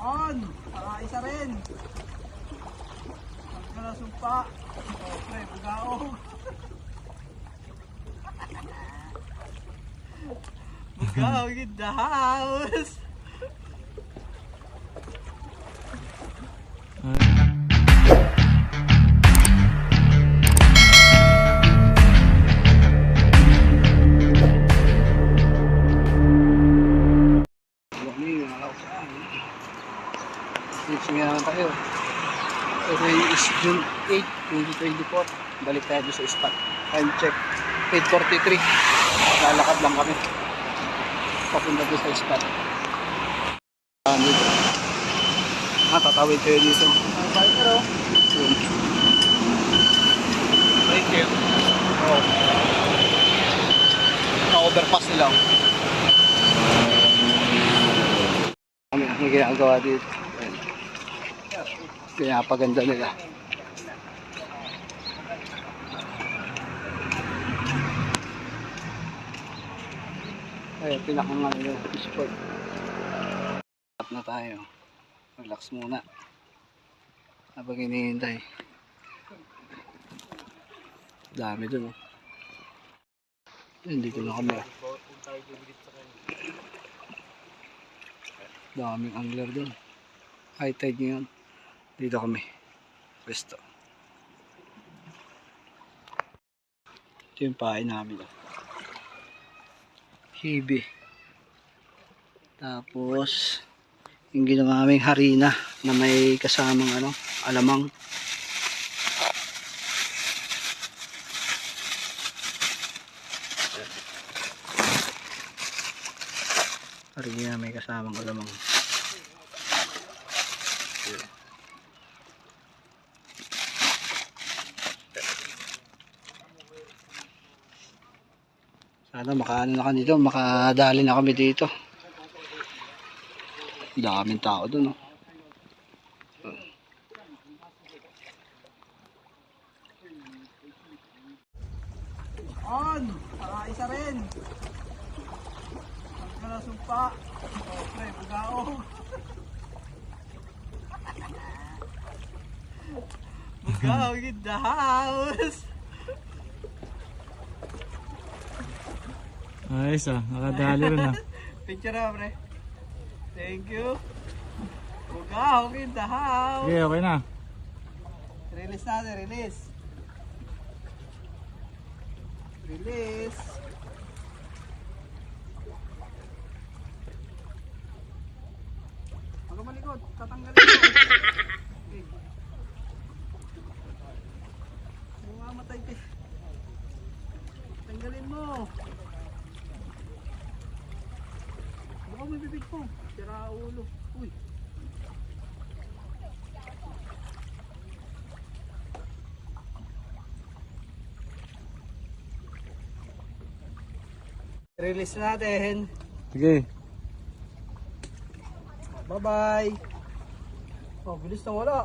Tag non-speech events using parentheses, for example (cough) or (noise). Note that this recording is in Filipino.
On! Saka isa rin. Ang ka na sumpa. Oh, pre, bugaong. (laughs) bugaong in the house. Tayo. Ito is June 8, 2024. Balik tayo sa spot. Time check. 8.43. Lalakad lang kami. Papunta doon sa spot. Ah, dito. Ah, tatawid tayo dito. Biker oh. Yun. Thank you. Oh. Na-overpass nila. oh. Kami ang ginagawa dito. Pinapaganda nila. Ay, pinakang yung sport. Up na tayo. Relax muna. Habang hinihintay. Dami dun. Oh. Hindi ko na kami. Daming angler dun. High tide ngayon. Dito kami. Pwesto. Ito yung pahay namin. Hibi. Tapos, yung ginawa naming harina na may kasamang ano, alamang. Harina may kasamang alamang. Sana makaano na kami dito, makadali na kami dito. Daming tao doon, oh. On! Saka isa rin. Na sumpa. Oh, pre, bugaong. bugaong in the house. Ayos ah, nakadali rin ah. (laughs) Picture na, pre. Thank you. Bugaong in the house. Okay, okay na. Release natin, release. Release. Huwag malikot, tatanggalin mo. Okay. Bumamatay ka. Tanggalin mo. Po. Sira ulo. Uy. Release natin. Sige. Bye-bye. Oh, bilis na wala.